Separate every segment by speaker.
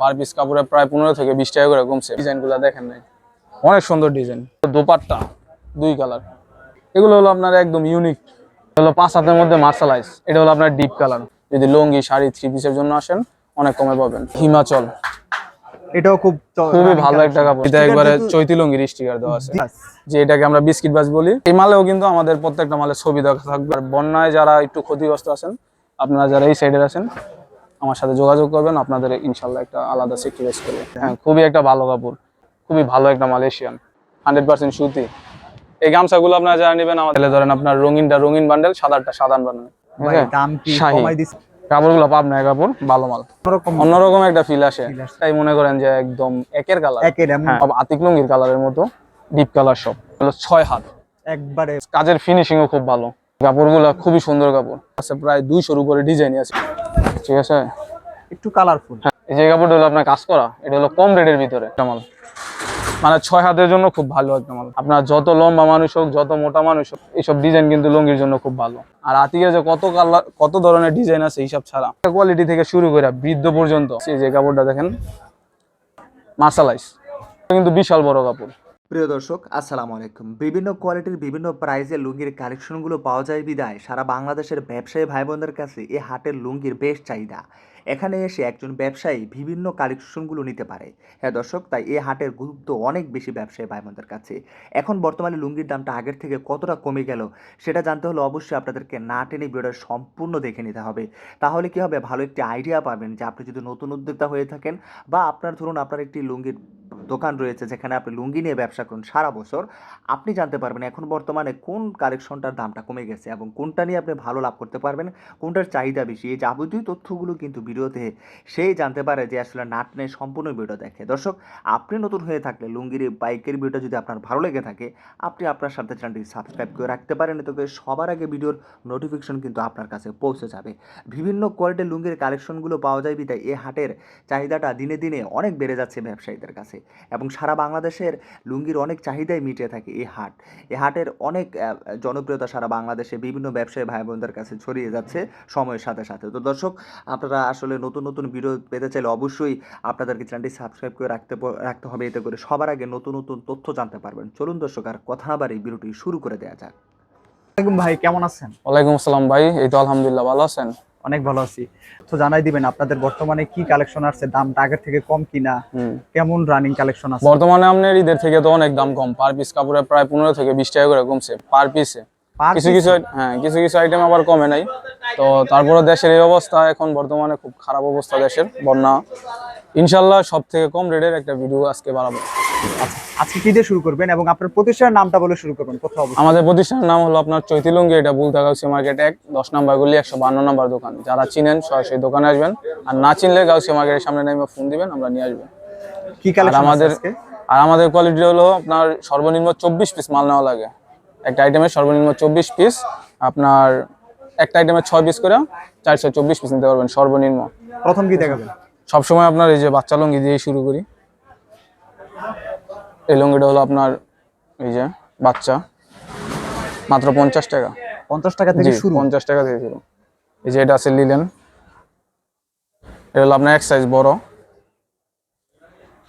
Speaker 1: Per piece কাপড়ে প্রায় পনেরো থেকে বিশ টাকা করে কমছে। ডিজাইনগুলো দেখেন নাই। অনেক সুন্দর ডিজাইন। দোপাট্টা দুই কালার এগুলো হলো আপনার একদম ইউনিক হলো পাঁচ হাতের মধ্যে মার্শালাইজ এটা হলো আপনার ডিপ কালার যদি লুঙ্গি শাড়ি থ্রি পিসের জন্য আসেন অনেক কমে পাবেন। হিমাচল।
Speaker 2: এটাও খুব
Speaker 1: খুবই ভালো একটা কাপড়। এটা একবারে চৈতি লুঙ্গির স্টিকার দেওয়া আছে। যে এটাকে আমরা বিস্কিট বাস বলি। এই মালেও কিন্তু আমাদের প্রত্যেকটা মালের ছবি দেখা থাকবে। আর বন্যায় যারা একটু ক্ষতিগ্রস্ত আছেন আপনারা যারা এই সাইডের আছেন আমার সাথে যোগাযোগ করবেন আপনাদের ইনশাল্লাহ একটা আলাদা সেক্রিফাইস করবে। হ্যাঁ খুবই একটা ভালো কাপড় খুবই ভালো একটা মালয়েশিয়ান হান্ড্রেড পার্সেন্ট সুতি। এই গামছাগুলো আপনারা যারা নেবেন আমাদের তাহলে ধরেন আপনার রঙিনটা রঙিন বান্ডেল সাদাটা সাদান বান্ডেল কাপড়গুলো পাবনা কাপড় ভালো মাল।
Speaker 2: অন্যরকম
Speaker 1: অন্যরকম একটা ফিল আসে। তাই মনে করেন যে একদম একের কালার
Speaker 2: একের এমন
Speaker 1: হ্যাঁ সব আতিক লুঙ্গির কালারের মতো ডিপ কালার সব। ছয় হাত।
Speaker 2: একবারে
Speaker 1: কাজের ফিনিশিংও খুব ভালো। কাপড়গুলো খুবই সুন্দর কাপড়। আছে প্রায় দুইশোর উপরে ডিজাইন আছে। ঠিক আছে?
Speaker 2: একটু কালারফুল
Speaker 1: এই যে কাপড়টা হলো আপনার কাজ করা এটা হলো কম রেটের ভিতরে। মাল মানে ছয় হাতের জন্য খুব ভালো একটা মাল আপনার যত লম্বা মানুষ হোক যত মোটা মানুষ হোক এইসব ডিজাইন কিন্তু লুঙ্গির জন্য খুব ভালো। আর আতিকের যে কত কালার কত ধরনের ডিজাইন আছে হিসাব ছাড়া। কোয়ালিটি থেকে শুরু করে বৃদ্ধ পর্যন্ত। এই যে কাপড়টা দেখেন মার্শালাইজ কিন্তু বিশাল বড় কাপড়।
Speaker 3: প্রিয় দর্শক, আসসালামু আলাইকুম। বিভিন্ন কোয়ালিটির বিভিন্ন প্রাইজের লুঙ্গির কালেকশনগুলো পাওয়া যায় বিদায়। সারা বাংলাদেশের ব্যবসায়ী ভাই বোনদের কাছে এই হাটের লুঙ্গির বেশ চাহিদা। এখানে এসে একজন ব্যবসায়ী বিভিন্ন কালেকশনগুলো নিতে পারে। হ্যাঁ দর্শক, তাই এই হাটের গুরুত্ব অনেক বেশি ব্যবসায়ী ভাই বোনদের কাছে। এখন বর্তমানে লুঙ্গির দামটা আগের থেকে কতটা কমে গেল, সেটা জানতে হলে অবশ্যই আপনাদেরকে না টেনে ভিডিওটা সম্পূর্ণ দেখে নিতে হবে। তাহলে কি হবে? ভালো একটি আইডিয়া পাবেন যে আপনি যদি নতুন উদ্যোক্তা হয়ে থাকেন বা আপনার, ধরুন আপনার একটি লুঙ্গির দোকান রয়েছে যেখানে আপনি লুঙ্গি নিয়ে ব্যবসা করুন সারা বছর, আপনি জানতে পারবেন এখন বর্তমানে কোন কালেকশনটার দামটা কমে গেছে এবং কোনটা নিয়ে আপনি ভালো লাভ করতে পারবেন, কোনটার চাহিদা বেশি, এই যাবতীয় তথ্যগুলো কিন্তু ভিডিওতে সেই জানতে পারে যে আসলে নাট নেই সম্পূর্ণ ভিডিও দেখে। দর্শক, আপনি নতুন হয়ে থাকলে লুঙ্গির বাইকের ভিডিও যদি আপনার ভালো লেগে থাকে, আপনি আপনার সাথে চ্যানেলটি সাবস্ক্রাইব করে রাখতে পারেন, এতে সবার আগে ভিডিওর নোটিফিকেশন কিন্তু আপনার কাছে পৌঁছে যাবে। বিভিন্ন কোয়ালিটির লুঙ্গির কালেকশনগুলো পাওয়া যায় বিধায় এ হাটের চাহিদাটা দিনে দিনে অনেক বেড়ে যাচ্ছে ব্যবসায়ীদের কাছে। এবং সারা বাংলাদেশের লুঙ্গির অনেক চাহিদাই মিটে থাকে এই হাট। এই হাটের অনেক জনপ্রিয়তা সারা বাংলাদেশে বিভিন্ন ব্যবসায়ী ভাই বোনদের কাছে ছড়িয়ে যাচ্ছে সময়ের সাথে সাথে। তো দর্শক আপনারা আসলে নতুন নতুন ভিডিও পেতে চাইলে অবশ্যই আপনাদেরকে চ্যানেলটি সাবস্ক্রাইব করে রাখতে রাখতে হবে। এতে করে সবার আগে নতুন নতুন তথ্য জানতে পারবেন। চলুন দর্শক আর কথা না বাড়ি ভিডিওটি শুরু করে দেওয়া যাক।
Speaker 2: ভাই কেমন আছেন?
Speaker 1: ওয়ালাইকুম আসসালাম ভাই এই তো আলহামদুলিল্লাহ ভালো আছেন?
Speaker 2: অনেক ভালো আছি। তো জানাই দিবেন আপনাদের বর্তমানে কি কালেকশন আছে দামটা আগের থেকে কম কিনা কেমন রানিং কালেকশন আছে?
Speaker 1: বর্তমানে আপনার ঈদের থেকে তো অনেক দাম কম পার পিস কাপড়ে প্রায় পনেরো থেকে বিশ টাকা করে কমছে পার পিসে কিছু কিছু হ্যাঁ কিছু কিছু আইটেম আবার কমে নাই। তো তারপরে দেশের এই অবস্থা এখন বর্তমানে খুব খারাপ অবস্থা দেশের বন্যা। ইনশাল্লাহ সব থেকে কম রেটের একটা ভিডিও আজকে বানাবো।
Speaker 2: আচ্ছা আজকে কি দিয়ে শুরু করবেন এবং আপনার প্রতিষ্ঠানের নামটা বলে শুরু করবেন কোথাও
Speaker 1: আমাদের প্রতিষ্ঠানের নাম হলো আপনার চৈতিলঙ্গি এটা বুলতাগাউসি মার্কেট এক দশ নাম্বার গুলি একশো বান্ন নাম্বার দোকান। যারা চিনেন সরাসরি দোকানে আসবেন। আর না চিনলে গাউসি মার্কেটের সামনে নেমে ফোন দিবেন আমরা নিয়ে আসবেন
Speaker 2: কি কালেকশন
Speaker 1: আমাদের আর আমাদের কোয়ালিটি হলো আপনার সর্বনিম্ন চব্বিশ পিস মাল নেওয়া লাগে। একটা আইটেমের সর্বনিম্ন চব্বিশ পিস আপনার একটা আইটেমের ছয় পিস করে চারশো চব্বিশ পিস নিতে পারবেন সর্বনিম্ন।
Speaker 2: প্রথম কি দেখাবেন?
Speaker 1: সবসময় আপনার এই যে বাচ্চা লুঙ্গি দিয়েই শুরু করি। এই লুঙ্গিটা হলো আপনার এই যে বাচ্চা মাত্র পঞ্চাশ টাকা।
Speaker 2: পঞ্চাশ টাকা থেকে শুরু?
Speaker 1: পঞ্চাশ টাকা থেকে শুরু। এই যে এটা আছে লিলেন এটা হলো আপনার এক সাইজ বড়।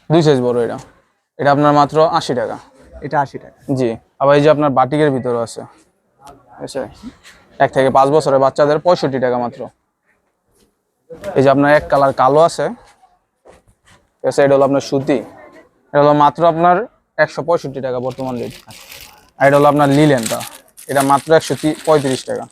Speaker 1: দুই সাইজ বড় এটা। এটা আপনার মাত্র আশি টাকা।
Speaker 2: এটা আশি টাকা।
Speaker 1: জি আবার এই যে আপনার বাটিকের ভিতরে আছে। আছে এক থেকে পাঁচ বছরের বাচ্চাদের পঁয়ষট্টি টাকা মাত্র। এই যে আপনার এক কালার কালো আছে। এটা হলো আপনার সুতি। এটা হলো মাত্র আপনার একশো পঁয়ষট্টি টাকা বর্তমান রেট আর এটা হলো আপনার লিলেনটা এটা মাত্র একশো পঁয়ত্রিশ টাকা।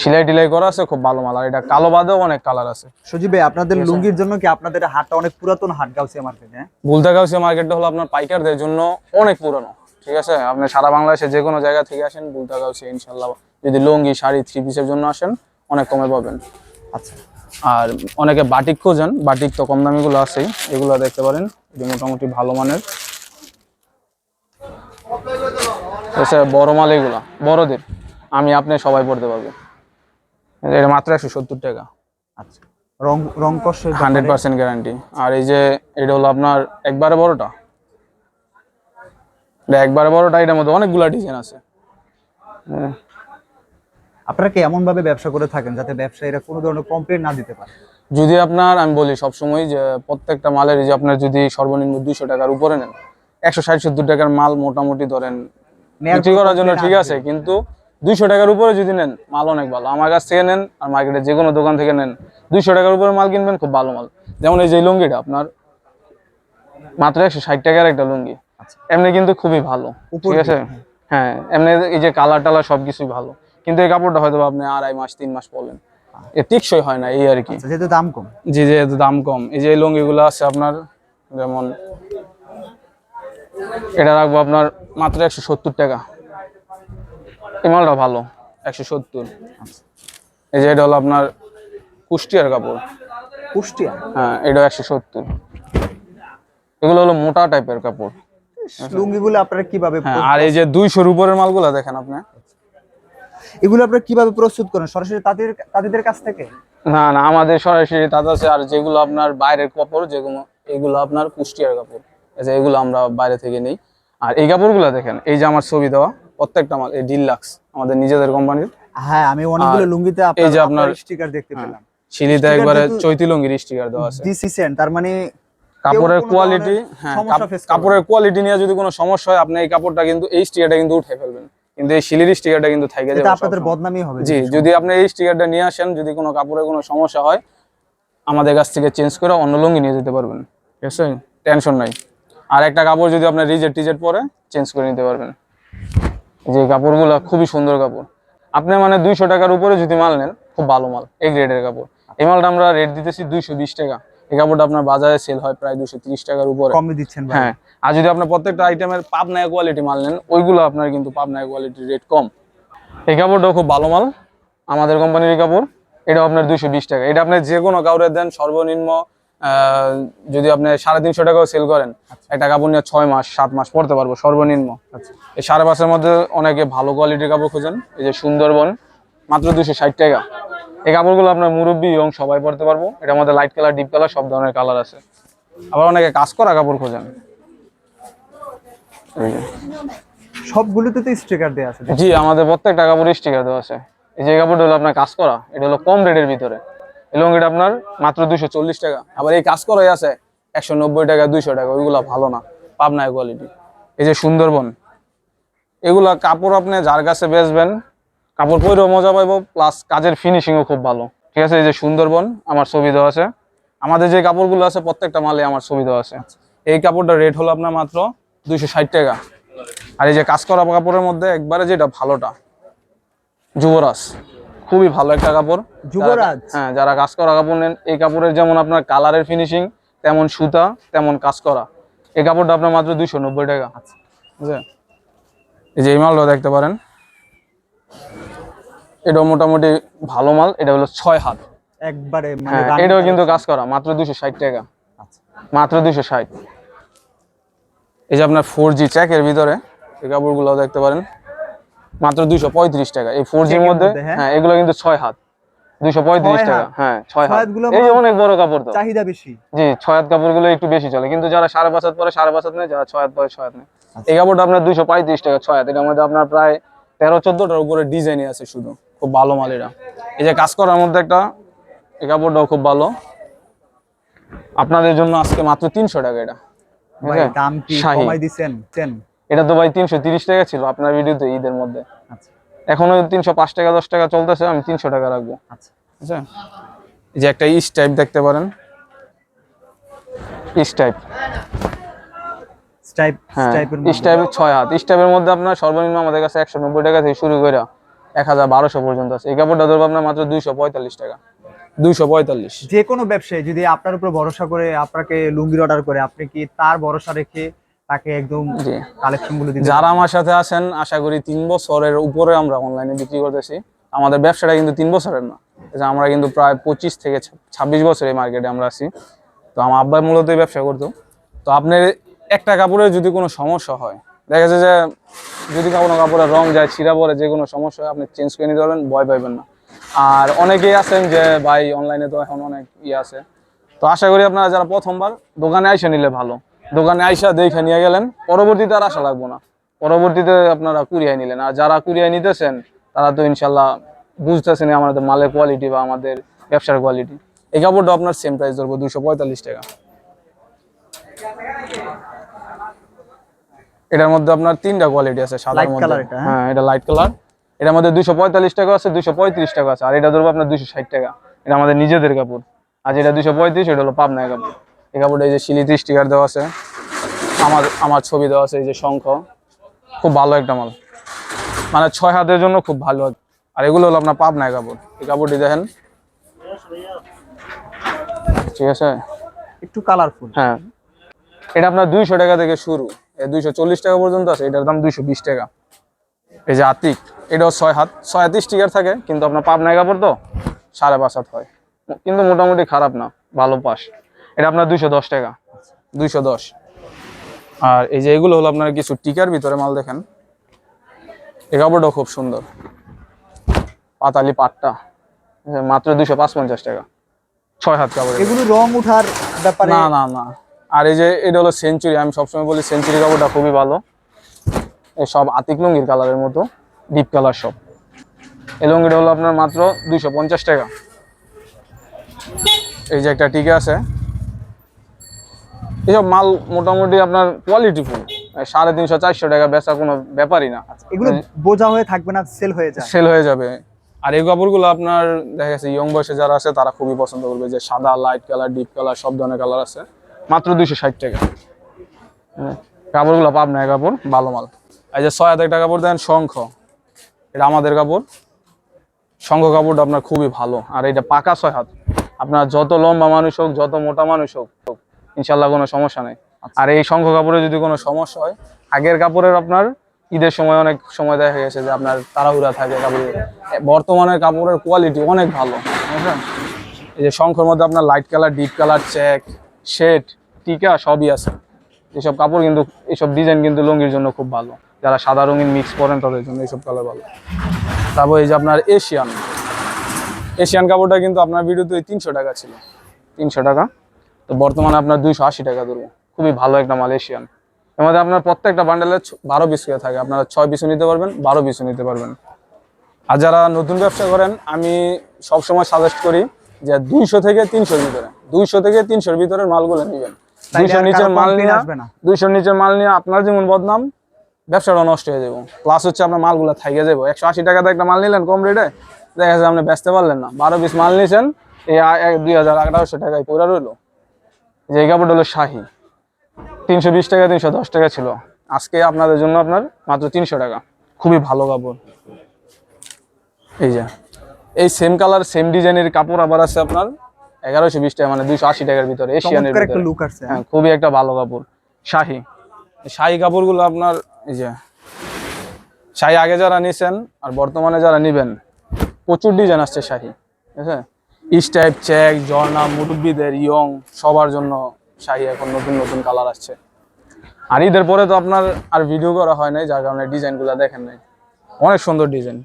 Speaker 1: সেলাই টিলাই করা আছে খুব ভালো মাল। আর এটা কালো বাদেও অনেক কালার আছে।
Speaker 2: সজীব ভাই আপনাদের লুঙ্গির জন্য কি আপনাদের হাটটা অনেক পুরাতন হাট গাউসিয়া মার্কেট হ্যাঁ?
Speaker 1: বুলতাগাউসিয়া মার্কেটটা হলো আপনার পাইকারদের জন্য অনেক পুরনো। ঠিক আছে? আপনি সারা বাংলাদেশে যে কোনো জায়গা থেকে আসেন বুলতাগাউসিয়া ইনশাল্লাহ যদি লুঙ্গি শাড়ি থ্রি পিসের জন্য আসেন অনেক কমে পাবেন।
Speaker 2: আচ্ছা।
Speaker 1: আর অনেকে বাটিক খোঁজেন বাটিক তো কম দামিগুলো আছেই এগুলো দেখতে পারেন। মোটামুটি ভালো মানের। বড় মাল এগুলা বড়দের। আমি আপনি সবাই পড়তে পারব। এটা মাত্র একশো সত্তর টাকা।
Speaker 2: আচ্ছা। রং রং
Speaker 1: হান্ড্রেড পার্সেন্ট গ্যারান্টি আর এই যে এটা হলো আপনার একবারে বড়টা। এটা একবারে বড়টা এটার মধ্যে অনেকগুলা ডিজাইন আছে। হ্যাঁ,
Speaker 2: আপনারা কি এমন ভাবে ব্যবসা করে থাকেন যাতে ব্যবসায়ীরা কোনো ধরনের কমপ্লেন না দিতে পারে?
Speaker 1: যদি আপনার আমি বলি সবসময় যে প্রত্যেকটা মালের যে আপনার যদি সর্বনিম্ন দুইশো টাকার উপরে নেন একশো ষাট সত্তর টাকার মাল মোটামুটি ধরেন বিক্রি করার জন্য ঠিক আছে কিন্তু দুইশো টাকার উপরে যদি নেন মাল অনেক ভালো। আমার কাছ থেকে নেন আর মার্কেটে যে কোনো দোকান থেকে নেন দুইশো টাকার উপরে মাল কিনবেন খুব ভালো মাল। যেমন এই যে লুঙ্গিটা আপনার মাত্র একশো ষাট টাকার একটা লুঙ্গি।
Speaker 2: আচ্ছা।
Speaker 1: এমনি কিন্তু খুবই ভালো ঠিক আছে? হ্যাঁ। এমনি এই যে কালার টালার সবকিছুই ভালো। কিন্তু এই কাপড়টা হয়তো আপনি আড়াই মাস তিন মাস পরলেন। টিকসই হয় না এই আর কি।
Speaker 2: আচ্ছা, যেহেতু দাম কম।
Speaker 1: জি যে দাম কম। এই যে লুঙ্গিগুলো আছে আপনার যেমন এটা রাখব আপনার মাত্র একশো সত্তর টাকা। এই মালটা ভালো একশো সত্তর। এই যে এটা হলো আপনার কুষ্টিয়ার কাপড়।
Speaker 2: কুষ্টিয়া?
Speaker 1: হ্যাঁ এটা একশো সত্তর। এগুলো হলো মোটা টাইপের কাপড়।
Speaker 2: লুঙ্গিগুলো আপনারা কীভাবে
Speaker 1: হ্যাঁ আর এই যে দুইশোর উপরের মালগুলো দেখেন আপনি।
Speaker 2: এগুলো আপনারা কীভাবে প্রস্তুত করেন? সরাসরি তাদের তাদের কাছ থেকে?
Speaker 1: না না আমাদের সরাসরি তাতে আছে আর যেগুলো আপনার বাইরের কাপড় যেগুলো এগুলো আপনার কুষ্টিয়ার কাপড়। যে এগুলো আমরা বাইরে থেকে নেই। আর এই কাপড়গুলো দেখেন এই যে আমার ছবি দেওয়া প্রত্যেকটা মাল এই ডিলাক্স আমাদের নিজেদের কোম্পানির।
Speaker 2: হ্যাঁ আমি অনেকগুলো লুঙ্গিতে
Speaker 1: এই যে আপনার-
Speaker 2: স্টিকার দেখতে পেলাম।
Speaker 1: শিলিতে একবারে চৈতি লুঙ্গির স্টিকার দেওয়া আছে।
Speaker 2: দিস ইসেন্ট তার মানে
Speaker 1: কাপড়ের কোয়ালিটি হ্যাঁ কাপড়ের কোয়ালিটি নিয়ে যদি কোনো সমস্যা হয় আপনি এই কাপড়টা কিন্তু এই স্টিকারটা কিন্তু উঠে ফেলবেন। কিন্তু এই শিলির স্টিকারটা কিন্তু থেকে যাবে
Speaker 2: আপনাদের বদনামই হবে
Speaker 1: জি যদি আপনি এই স্টিকারটা নিয়ে আসেন যদি কোনো কাপড়ে কোনো সমস্যা হয় আমাদের কাছ থেকে চেঞ্জ করে অন্য লুঙ্গি নিয়ে যেতে পারবেন। ঠিক আছে? টেনশন নাই। আর একটা কাপড় যদি আপনার রিজেট টিজেট পরে চেঞ্জ করে নিতে পারবেন। যে কাপড়গুলো খুবই সুন্দর কাপড়। আপনি মানে দুইশো টাকার উপরে যদি মাল নেন খুব ভালো মাল এই গ্রেডের কাপড়। এই মালটা আমরা রেট দিতেছি দুইশো বিশ টাকা। এই কাপড়টা আপনার বাজারে সেল হয় প্রায় দুশো তিরিশ টাকার উপরে।
Speaker 2: কমে দিচ্ছেন
Speaker 1: হ্যাঁ আর যদি আপনার প্রত্যেকটা আইটেমের পাবনায় কোয়ালিটি মাল নেন ওইগুলো আপনার কিন্তু পাবনায় কোয়ালিটির রেট কম। এই কাপড়টাও খুব ভালো মাল। আমাদের কোম্পানির এই কাপড় এটা আপনার দুশো বিশ টাকা। এটা আপনি যে কোনো কাউরে দেন সর্বনিম্ন যদি আপনি সাড়ে তিনশো টাকাও সেল করেন একটা কাপড় নিয়ে ছয় মাস সাত মাস পরতে পারব সর্বনিম্ন। এই সাড়ে পাঁচের মধ্যে অনেকে ভালো কোয়ালিটির কাপড় খোঁজেন। এই যে সুন্দরবন মাত্র দুশো ষাট টাকা। এই কাপড়গুলো আপনার মুরব্বী এবং সবাই পরতে পারব। এটার মধ্যে লাইট কালার ডিপ কালার সব ধরনের কালার আছে। আবার অনেকে কাজ করা কাপড় খোঁজেন।
Speaker 2: সবগুলোতে তো স্টিকার দেওয়া আছে
Speaker 1: জি আমাদের প্রত্যেকটা কাপড় স্টিকার দেওয়া আছে। এই যে কাপড়টা হলো আপনার কাজ করা এটা হলো কম রেটের ভিতরে। এই লুঙ্গিটা আপনার মাত্র দুশো চল্লিশ টাকা। আবার এই কাজ করাই আছে একশো নব্বই টাকা দুইশো টাকা ওইগুলো ভালো না পাবনায় কোয়ালিটি এই যে সুন্দরবন এগুলা কাপড় আপনি যার কাছে বেচবেন কাপড় পরেও মজা পাইবো প্লাস কাজের ফিনিশিংও খুব ভালো। ঠিক আছে এই যে সুন্দরবন আমার ছবি দেওয়া আছে। আমাদের যে কাপড়গুলো আছে প্রত্যেকটা মালে আমার ছবি দেওয়া আছে। এই কাপড়টার রেট হলো আপনার মাত্র দুইশো ষাট টাকা। আর এই যে কাজ করা কাপড়ের মধ্যে একবারে যেটা ভালোটা যুবরাজ। খুবই ভালো একটা কাপড়।
Speaker 2: যুবরাজ?
Speaker 1: হ্যাঁ যারা কাজ করা কাপড় নেন এই কাপড়ের যেমন আপনার কালারের ফিনিশিং তেমন সুতা তেমন কাজ করা। এই কাপড়টা আপনার মাত্র দুইশো নব্বই টাকা। বুঝলেন এই যে এই মালটা দেখতে পারেন। এটাও মোটামুটি ভালো মাল এটা হলো ছয় হাত।
Speaker 2: একবারে মানে
Speaker 1: হ্যাঁ এটাও কিন্তু কাজ করা মাত্র দুশো ষাট টাকা।
Speaker 2: আচ্ছা।
Speaker 1: মাত্র দুশো ষাট। এই যে আপনার ফোর জি চ্যাকের ভিতরে এই কাপড়গুলো দেখতে পারেন। মাত্র দুইশো পঁয়ত্রিশ টাকা। এই ফোর জির মধ্যে
Speaker 2: হ্যাঁ?
Speaker 1: হ্যাঁ এগুলো কিন্তু ছয় হাত। দুইশো পঁয়ত্রিশ টাকা হ্যাঁ ছয়
Speaker 2: ছয়
Speaker 1: হাত এই যে অনেক বড় কাপড় তো।
Speaker 2: চাহিদা বেশি।
Speaker 1: জি ছয় হাত কাপড়গুলো একটু বেশি চলে। কিন্তু যারা সাড়ে পাঁচ হাত পরে সাড়ে পাঁচ হাত নেয় যারা ছয় হাত পরে ছয় হাত নেয়। এই কাপড়টা আপনার দুইশো পঁয়ত্রিশ টাকা ছয় হাত। এটার মধ্যে আপনার প্রায় তেরো চোদ্দটার উপরে ডিজাইনই আছে শুধু। খুব ভালো মাল এটা এই যে কাজ করার মধ্যে একটা এই কাপড়টাও খুব ভালো। আপনাদের জন্য আজকে মাত্র তিনশো টাকা এটা।
Speaker 2: ভাই
Speaker 1: আছে?
Speaker 2: দাম কি
Speaker 1: শাহী।
Speaker 2: কমাই দিছেন? চেন
Speaker 1: এটা তো ভাই তিনশো তিরিশ টাকা ছিল আপনার ভিডিওতে ঈদের মধ্যে।
Speaker 2: আচ্ছা।
Speaker 1: এখনও পাঁচ টাকা দশ টাকা চলতেছে আমি তিনশো টাকা রাখব।
Speaker 2: আচ্ছা।
Speaker 1: এই যে একটা ইস টাইপ দেখতে পারেন। ইস টাইপ
Speaker 2: স্টাইপ
Speaker 1: হ্যাঁ
Speaker 2: স্টাইপের
Speaker 1: হাত। মধ্যে আপনার সর্বনিম্ন আমাদের কাছে একশো নব্বই টাকা থেকে শুরু করে এক হাজার বারোশো পর্যন্ত আছে। এই কাপড়টা ধরবো আপনার মাত্র দুইশো পঁয়তাল্লিশ টাকা। দুইশো পঁয়তাল্লিশ।
Speaker 2: যে কোনো ব্যবসায়ী যদি আপনার উপর ভরসা করে আপনাকে লুঙ্গির অর্ডার করে আপনি কি তার ভরসা রেখে তাকে একদম কালেকশনগুলো
Speaker 1: যারা আমার সাথে আছেন আশা করি তিন বছরের উপরে আমরা অনলাইনে বিক্রি করতেছি। আমাদের ব্যবসাটা কিন্তু তিন বছরের না। আমরা কিন্তু প্রায় পঁচিশ থেকে ছাব্বিশ বছর এই মার্কেটে আমরা আছি। তো আমার আব্বা মূলত ব্যবসা করতো। তো আপনার একটা কাপড়ের যদি কোনো সমস্যা হয় দেখা যাচ্ছে যে যদি কোনো কাপড়ের রং যায় ছিঁড়া পরে যে কোনো সমস্যা হয় আপনি চেঞ্জ করে নিতে পারবেন ভয় পাইবেন না। আর অনেকেই আছেন যে ভাই অনলাইনে তো এখন অনেক ইয়ে আছে। তো আশা করি আপনারা যারা প্রথমবার দোকানে আইসা নিলে ভালো। দোকানে আইসা দেখে নিয়ে গেলেন পরবর্তীতে আর আশা লাগবো না। পরবর্তীতে আপনারা কুরিয়ায় নিলেন। আর যারা কুরিয়ায় নিতেছেন তারা তো ইনশাল্লাহ বুঝতেছেন আমাদের মালের কোয়ালিটি বা আমাদের ব্যবসার কোয়ালিটি এই কাপড়টা আপনার সেম প্রাইস ধরবো দুশো পঁয়তাল্লিশ টাকা। এটার মধ্যে আপনার তিনটা কোয়ালিটি আছে সাদার মধ্যে।
Speaker 2: হ্যাঁ?
Speaker 1: হ্যাঁ এটা লাইট কালার এটার মধ্যে দুশো পঁয়তাল্লিশ টাকা আছে দুশো পঁয়ত্রিশ টাকা আছে আর এটা ধরবো আপনার দুশো ষাট টাকা। এটা আমাদের নিজেদের কাপড়। আর যেটা দুশো পঁয়ত্রিশ এটা হলো পাবনায় কাপড়। এই কাপড়টা এই যে শিলিতে স্টিকার দেওয়া আছে আমার আমার ছবি দেওয়া আছে এই যে শঙ্খ। খুব ভালো একটা মাল। মানে ছয় হাতের জন্য খুব ভালো। আর এগুলো হলো আপনার পাবনায় কাপড়। এই কাপড়টি দেখেন। ঠিক আছে?
Speaker 2: একটু কালারফুল
Speaker 1: হ্যাঁ। এটা আপনার দুইশো টাকা থেকে শুরু। দুইশো চল্লিশ টাকা পর্যন্ত আছে এটার দাম দুইশো বিশ টাকা। এই যে আতিক এটাও ছয় হাত ছয় হাত স্টিকার থাকে কিন্তু আপনার পাবনায় কাপড় তো সাড়ে পাঁচ হাত হয়। কিন্তু মোটামুটি খারাপ না ভালো পাস। এটা আপনার দুইশো দশ টাকা দুইশো দশ। আর এই যে এগুলো হলো আপনার কিছু টিকার ভিতরে মাল দেখেন। এই কাপড়টাও খুব সুন্দর। পাতালি পাটটা মাত্র দুইশো পাঁচ পঞ্চাশ টাকা। ছয় হাত কাপড়
Speaker 2: এগুলো রং উঠার ব্যাপারে
Speaker 1: না না না। আর এই যে এটা হলো সেঞ্চুরি আমি সবসময় বলি সেঞ্চুরি কাপড়টা খুবই ভালো। সব আতিক লুঙ্গির কালারের মতো ডিপ কালার সব। এই লুঙ্গিটা হলো আপনার মাত্র দুইশো পঞ্চাশ টাকা। এই যে একটা টিকে আছে। এসব মাল মোটামুটি আপনার কোয়ালিটি ফুল সাড়ে তিনশো চারশো টাকা বেচা কোনো ব্যাপারই না।
Speaker 2: এগুলো বোঝা হয়ে থাকবে না সেল হয়ে যায়?
Speaker 1: সেল হয়ে যাবে। আর এই কাপড়গুলো আপনার দেখা গেছে ইয়ং বয়সে যারা আছে তারা খুবই পছন্দ করবে যে সাদা লাইট কালার ডিপ কালার সব ধরনের কালার আছে। মাত্র দুইশো ষাট টাকা। কাপড়গুলো পাবনা কাপড় ভালো মাল। এই যে ছয় হাজার টাকা কাপড় দেন শঙ্খ। এটা আমাদের কাপড়। শঙ্খ কাপড়টা আপনার খুবই ভালো। আর এটা পাকা ছয় হাত। আপনার যত লম্বা মানুষ হোক যত মোটা মানুষ হোক ইনশাল্লাহ কোনো সমস্যা নেই। আর এই শঙ্খ কাপড়ে যদি কোনো সমস্যা হয় আগের কাপড়ের আপনার ঈদের সময় অনেক সময় দেখা গেছে যে আপনার তাড়াহুড়া থাকে কাপড়ে বর্তমানের কাপড়ের কোয়ালিটি অনেক ভালো। বুঝলেন এই যে শঙ্খর মধ্যে আপনার light colour deep colour check shade টিকা সবই আছে। এসব কাপড় কিন্তু এইসব ডিজাইন কিন্তু লুঙ্গির জন্য খুব ভালো। যারা সাদা রঙিন মিক্স করেন তাদের জন্য এইসব কালার ভালো। তারপর এই যে আপনার এশিয়ান এশিয়ান কাপড়টা কিন্তু আপনার ভিডিওতে তিনশো টাকা ছিল। তিনশো টাকা? তো বর্তমানে আপনার দুইশো আশি টাকা ধরবো। খুবই ভালো একটা মাল এশিয়ান এর মধ্যে আপনার প্রত্যেকটা বান্ডেলে বারো পিস করে থাকে। আপনারা ছয় পিসও নিতে পারবেন বারো পিসও নিতে পারবেন। আর যারা নতুন ব্যবসা করেন আমি সবসময় সাজেস্ট করি যে দুইশো থেকে তিনশোর ভিতরে দুইশো থেকে তিনশোর ভিতরে মালগুলো নেবেন। দুইশোর নিচের মাল নিয়ে
Speaker 2: আসবে না।
Speaker 1: দুইশোর নিচের মাল নিয়ে আপনার যেমন বদনাম ব্যবসাটা নষ্ট হয়ে যাব। প্লাস হচ্ছে আপনার মালগুলো থাইকে যাব। একশো আশি টাকাতে একটা মাল নিলেন কম রেটে দেখা যাচ্ছে আপনি বেচতে পারলেন না। বারো পিস মাল নিয়েছেন এই দুই হাজার আঠারোশো টাকায় পুরা রইল। যে এই কাপড়টা হলো শাহি তিনশো বিশ টাকা তিনশো দশ টাকা ছিল। আজকে আপনাদের জন্য আপনার মাত্র তিনশো টাকা। খুবই ভালো কাপড়। এই যে এই সেম কালার সেম ডিজাইনের কাপড় আবার আছে আপনার এগারোশো বিশ টাকা মানে দুইশো আশি টাকার ভিতরে এশিয়ানের হ্যাঁ খুবই একটা ভালো কাপড়। শাহি শাহি কাপড়গুলো আপনার এই যে। শাহি আগে যারা নিছেন আর বর্তমানে যারা নিবেন, প্রচুর ডিজাইন আসছে শাহি, ঠিক আছে? স্টাইপ চেক ঝর্ণা, মুরব্বীদের ইয়ং সবার জন্য শাহি এখন নতুন নতুন কালার আসছে। আর ঈদের পরে তো আপনার আর ভিডিও করা হয় নাই, যার কারণে ডিজাইনগুলো দেখেন নাই। অনেক সুন্দর ডিজাইন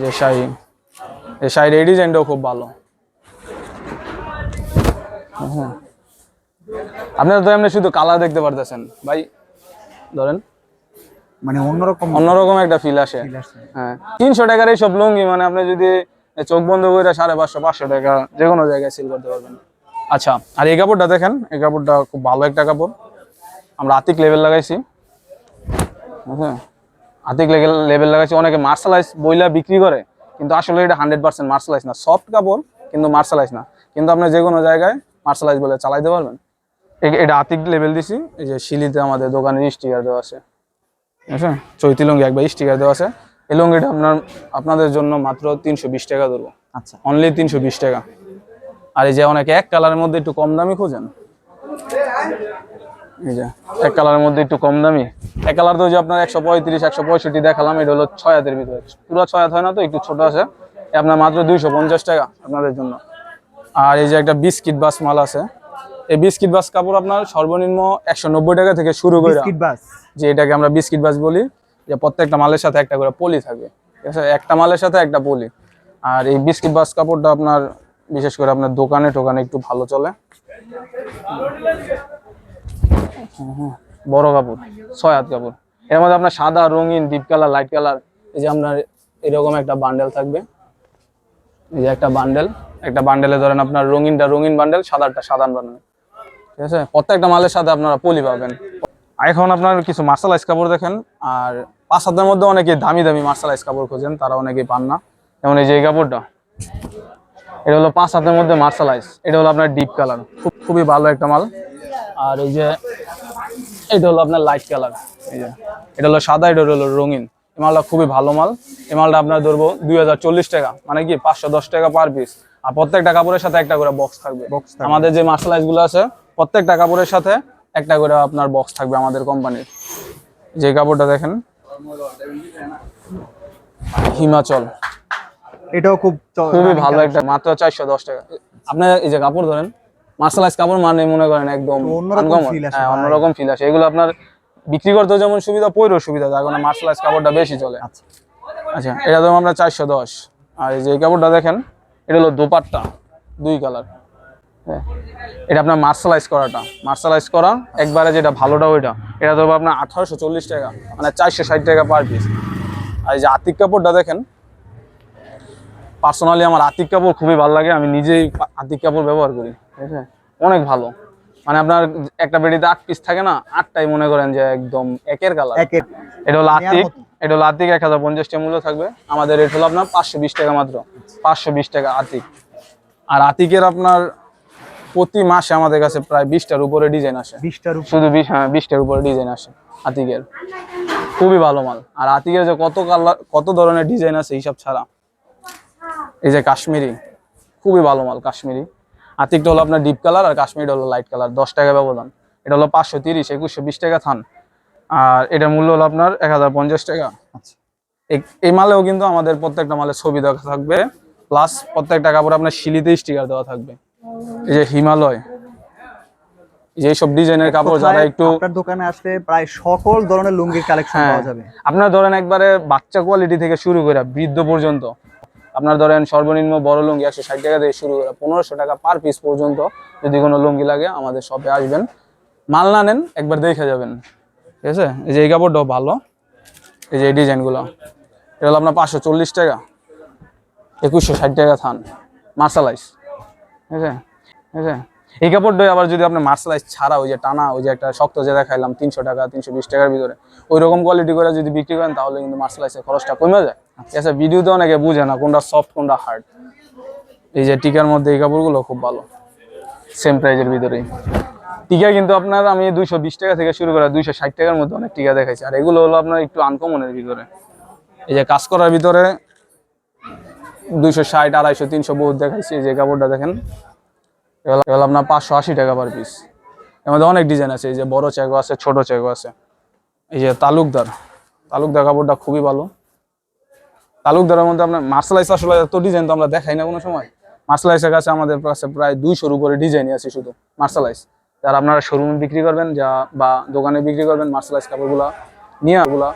Speaker 1: যে শাহি, এই শাড়ির এই ডিজাইনটাও খুব ভালো। আপনারা তো এমনি শুধু কালার দেখতে পারতেছেন। ভাই, ধরেন।
Speaker 2: মানে অন্যরকম
Speaker 1: অন্যরকম একটা ফিল আসে। হ্যাঁ। তিনশো টাকার এই সব লুঙ্গি মানে আপনি যদি চোখ বন্ধ করে সাড়ে পাঁচশো পাঁচশো টাকা যে কোনো জায়গায় সেল করতে পারবেন। আচ্ছা আর এই কাপড়টা দেখেন এই কাপড়টা খুব ভালো একটা কাপড়। আমরা আতিক লেভেল লাগাইছি। হ্যাঁ আতিক লেভেল লাগাইছি। অনেকে মার্শালাইজ বইলা বিক্রি করে কিন্তু আসলে এটা হান্ড্রেড পার্সেন্ট মার্শালাইজ না। সফট কাপড় কিন্তু মার্শালাইজ না। কিন্তু আপনি যে কোনো জায়গায় মার্শালাইজ বলে চালাইতে পারবেন। এটা আতিক লেভেল দিছি। এই যে শিলিতে আমাদের দোকানের স্টিকার দেওয়া আছে। আছে? চৈতি লুঙ্গি এক একবার স্টিকার দেওয়া আছে। এই লুঙ্গিটা আপনার আপনাদের জন্য মাত্র তিনশো বিশ টাকা ধরবো।
Speaker 2: আচ্ছা।
Speaker 1: অনলি তিনশো বিশ টাকা। আর এই যে অনেকে এক কালারের মধ্যে একটু কম দামি খোঁজেন। এই যে এক কালারের মধ্যে একটু কম দামি। এক কালার তো যে আপনার একশো পঁয়ত্রিশ একশো পঁয়ষট্টি দেখালাম এটা হলো ছয় হাতের ভিতরে। পুরো ছয় হাত হয় না তো একটু ছোট আছে। আপনার মাত্র দুইশো পঞ্চাশ টাকা আপনাদের জন্য। আর এই যে একটা বিস্কিট বাস মাল আছে। এই বিস্কিট বাস কাপড় আপনার সর্বনিম্ন একশো নব্বই টাকা থেকে শুরু করে
Speaker 2: বিস্কিট বাস।
Speaker 1: যে এটাকে আমরা বিস্কিট বাস বলি যে প্রত্যেকটা মালের সাথে একটা করে পলি আছে? একটা মালের সাথে একটা পলি। আর এই বিস্কিট বাস কাপড়টা আপনার বিশেষ করে আপনার দোকানে টোকানে একটু ভালো চলে। বড় কাপড় ছয় হাত কাপড়। এর মধ্যে আপনার সাদা রঙিন ডিপ কালার লাইট কালার এই যে আপনার এরকম একটা বান্ডেল থাকবে। এই যে একটা বান্ডেল একটা বান্ডেলে ধরেন আপনার রঙিনটা রঙিন বান্ডেল সাদাটা সাধারণ বান্ডেল ঠিক আছে? প্রত্যেকটা মালের সাথে আপনারা পলি পাবেন। এখন আপনার কিছু মার্শালাইজ কাপড় দেখেন আর পাঁচ হাতের মধ্যে অনেকে দামি দামি মার্শালাইজ কাপড় খোঁজেন তারা অনেকেই পান না। যেমন এই যে এই কাপড়টা এটা হলো পাঁচ হাতের মধ্যে মার্শালাইজ এটা হলো আপনার ডিপ কালার খুব খুবই ভালো একটা মাল। আর এই যে এটা হলো আপনার লাইট কালার এই যে। এটা হলো সাদা এটা হলো রঙিন। এই মালটা খুবই ভালো মাল। এই মালটা আপনার ধরবো দুই হাজার চল্লিশ টাকা মানে কি পাঁচশো দশ টাকা পার পিস আর প্রত্যেকটা কাপড়ের সাথে একটা করে বক্স থাকবে।
Speaker 2: থাকবে।
Speaker 1: আমাদের যে মার্শালাইজগুলো আছে প্রত্যেকটা কাপড়ের সাথে একটা করে আপনার বক্স থাকবে আমাদের কোম্পানির। যে কাপড়টা দেখেন হিমাচল।
Speaker 2: এটাও খুব
Speaker 1: খুবই ভালো একটা মাত্র চারশো দশ টাকা। আপনি এই যে কাপড় ধরেন মার্শালাইজ কাপড় মানে মনে করেন একদম
Speaker 2: অন্যরকম আসে
Speaker 1: হ্যাঁ ফিল আসে। এগুলো আপনার বিক্রি করতে যেমন সুবিধা পইরও সুবিধা যার কারণে মার্শালাইজ কাপড়টা বেশি চলে।
Speaker 2: আচ্ছা।
Speaker 1: আচ্ছা এটা তো আমরা চারশো দশ। আর এই যে কাপড়টা দেখেন এটা হলো দোপাট্টা দুই কালার হ্যাঁ। এটা আপনার মার্শালাইজ করাটা। মার্শালাইজ করা একবারে যেটা ভালোটা ওইটা। এটা ধরবো আপনার আঠারোশো চল্লিশ টাকা মানে চারশো ষাট টাকা পার পিস আর এই যে আতিক কাপড়টা দেখেন পার্সোনালি আমার আতিক কাপড় খুবই ভালো লাগে আমি নিজেই আতিক কাপড় ব্যবহার করি। ঠিক আছে? অনেক ভালো। মানে আপনার একটা বেডিতে আট পিস থাকে না আটটাই মনে করেন যে একদম একের কালার এটা হলো আতিক এটা হলো আতিক এক হাজার পঞ্চাশ টাকা মূল্য থাকবে। আমাদের রেট হলো আপনার পাঁচশো বিশ টাকা মাত্র। পাঁচশো বিশ টাকা আতিক। আর আতিকের আপনার প্রতি মাসে আমাদের কাছে প্রায় বিশটার উপরে ডিজাইন আসে।
Speaker 2: বিশটার
Speaker 1: শুধু বিশ হ্যাঁ বিশটার উপরে ডিজাইন আসে আতিকের। খুবই ভালো মাল। আর আতিকের যে কত কালার কত ধরনের ডিজাইন আছে হিসাব ছাড়া। এই যে কাশ্মীরি খুবই ভালো মাল কাশ্মীরি। আতিকটা হলো আপনার ডিপ কালার আর কাশ্মীরটা হলো লাইট কালার দশ টাকা ব্যবধান। এটা হলো পাঁচশো তিরিশ একুশশো বিশ টাকা থান। আর এটার মূল্য হলো আপনার এক হাজার পঞ্চাশ টাকা।
Speaker 2: আচ্ছা।
Speaker 1: এই- এই মালেও কিন্তু আমাদের প্রত্যেকটা মালের ছবি দেওয়া থাকবে। প্লাস প্রত্যেকটা কাপড় আপনার শিলিতে স্টিকার দেওয়া থাকবে। এই যে হিমালয় এই যে ডিজাইনের কাপড় যারা একটু
Speaker 2: আপনার দোকানে আসলে প্রায় সকল ধরনের লুঙ্গির কালেকশন
Speaker 1: হ্যাঁ।
Speaker 2: পাওয়া যাবে।
Speaker 1: আপনার ধরেন একবারে বাচ্চা কোয়ালিটি থেকে শুরু করে বৃদ্ধ পর্যন্ত আপনার ধরেন সর্বনিম্ন বড় লুঙ্গি একশো ষাট টাকা থেকে শুরু করে পনেরোশো টাকা পার পিস পর্যন্ত যদি কোনো লুঙ্গি লাগে আমাদের শপে আসবেন। মাল না নেন একবার দেখে যাবেন। ঠিক আছে? এই যে এই কাপড়টাও ভালো। এই যে এই ডিজাইনগুলো। এটা হলো আপনার পাঁচশো চল্লিশ টাকা একুশশো ষাট টাকা থান। মার্শালাইজ। আছে? আছে? এই কাপড়টাই আবার যদি আপনি মার্শালাইজ ছাড়া ওই যে টানা, ওই যে একটা শক্ত যে দেখাইলাম, তিনশো টাকা, তিনশো বিশ টাকার ভিতরে, ওই রকম কোয়ালিটি করে যদি বিক্রি করেন, তাহলে কিন্তু মার্শালাইজের খরচটা কমে যায়। আচ্ছা ভিডিওতে অনেকে বুঝে না কোনটা সফট কোনটা হার্ড এই যে টিকার মধ্যে এই কাপড়গুলো খুব ভালো। সেম প্রাইজের ভিতরেই। টিকা কিন্তু আপনার আমি দুইশো বিশ টাকা থেকে শুরু করে দুইশো ষাট টাকার মধ্যে অনেক টিকা দেখাইছি। আর এগুলো হলো আপনার একটু আনকমনের ভিতরে। এই যে কাজ করার ভিতরে দুইশো ষাট, আড়াইশো, তিনশো বহুত দেখাইছি যে কাপড়টা দেখেন। এগুলো আপনার পাঁচশো আশি টাকা পার পিস এর মধ্যে অনেক ডিজাইন আছে, এই যে বড় চেকো আছে, ছোট চেকো আছে। এই যে তালুকদার। তালুকদার কাপড়টা খুবই ভালো। তালুকদারের মধ্যে আপনার মার্শালাইজ আসলে এত ডিজাইন তো আমরা দেখাই না কোনো সময়। মার্শালাইজের কাছে আমাদের কাছে প্রায় দুইশোর উপরে ডিজাইনই আছে শুধু মার্শালাইজ যারা আপনারা শোরুমে বিক্রি করবেন, যা বা দোকানে বিক্রি করবেন মার্শালাইজ কাপড়গুলা নিয়ে ওগুলা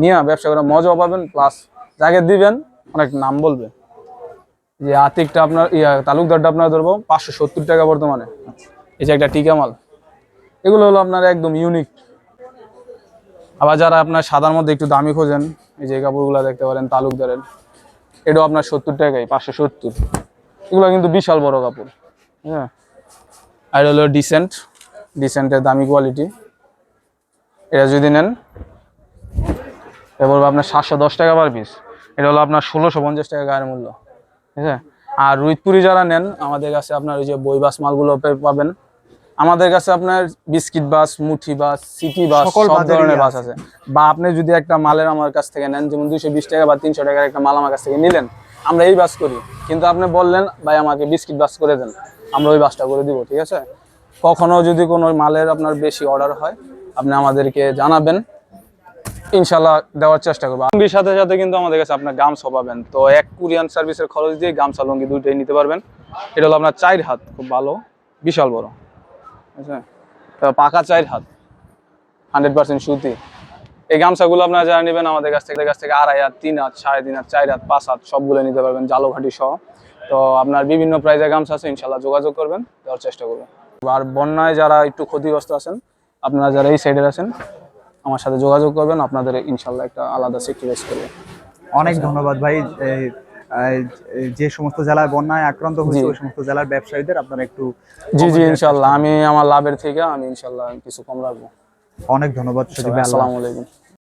Speaker 1: নিয়ে ব্যবসা করে মজাও পাবেন প্লাস যাকে দিবেন, অনেক নাম বলবে। যে আতিকটা আপনার, ইয়া, তালুকদারটা আপনার ধরবো, পাঁচশো সত্তর টাকা বর্তমানে। এই যে একটা টিকা মাল। এগুলো হলো আপনার একদম ইউনিক আবার যারা আপনার সাদার মধ্যে একটু দামি খোঁজেন, এই যে কাপড়গুলো দেখতে পারেন, তালুকদারের, এটাও আপনার সত্তর টাকাই পাঁচশো সত্তর। এগুলো কিন্তু বিশাল বড় কাপড় হ্যাঁ। আর হলো ডিসেন্ট ডিসেন্টের দামি কোয়ালিটি এটা যদি নেন পড়বে আপনার সাতশো দশ টাকা পার পিস এটা হলো আপনার ষোলোশো পঞ্চাশ টাকা গায়ের মূল্য। ঠিক আছে? আর রুইতপুরি যারা নেন আমাদের কাছে আপনার ওই যে বই বাস মালগুলো পাবেন। আমাদের কাছে আপনার বিস্কিট বাস মুঠি বাস সিটি বাস সব ধরনের বাস
Speaker 2: আছে।
Speaker 1: আছে। বা আপনি যদি একটা মালের আমার কাছ থেকে নেন যেমন দুইশো বিশ টাকা বা তিনশো টাকার একটা মাল আমার কাছ থেকে নিলেন আমরা এই বাস করি। কিন্তু আপনি বললেন ভাই আমাকে বিস্কিট বাস করে দেন আমরা ওই বাসটা করে দিব। ঠিক আছে? কখনো যদি কোনো মালের আপনার বেশি অর্ডার হয় আপনি আমাদেরকে জানাবেন। ইনশাল্লাহ দেওয়ার চেষ্টা করব। লুঙ্গির সাথে সাথে কিন্তু আমাদের কাছে আপনার গামছা পাবেন। তো এক কুরিয়ান সার্ভিসের খরচ দিয়ে গামছা, লুঙ্গি দুইটাই নিতে পারবেন। এটা হলো আপনার চার হাত, খুব ভালো, বিশাল বড়। আচ্ছা পাকা চার হাত হান্ড্রেড পার্সেন্ট সুতি। এই গামছাগুলো আপনারা যারা নেবেন আমাদের কাছ থেকে কাছ থেকে আড়াই হাত, তিন হাত, সাড়ে তিন হাত, চার হাত, পাঁচ হাত সবগুলো নিতে পারবেন জালোঘাটি সহ। তো আপনার বিভিন্ন প্রাইজের গামছা আছে ইনশাল্লাহ যোগাযোগ করবেন, দেওয়ার চেষ্টা করবেন আর বন্যায় যারা একটু ক্ষতিগ্রস্ত আছেন, আপনারা যারা এই সাইডের আছেন আমার সাথে যোগাযোগ করবেন আপনাদের ইনশাল্লাহ একটা আলাদা সেক্রিফাইস করবে।
Speaker 2: অনেক ধন্যবাদ ভাই যে সমস্ত জেলায় বন্যায় আক্রান্ত হয়েছে ওই সমস্ত জেলার ব্যবসায়ীদের আপনারা একটু
Speaker 1: জি জি ইনশাল্লাহ আমি আমার লাভের থেকে আমি ইনশাল্লাহ কিছু কম রাখব।
Speaker 2: অনেক ধন্যবাদ
Speaker 1: আসসালামু আলাইকুম।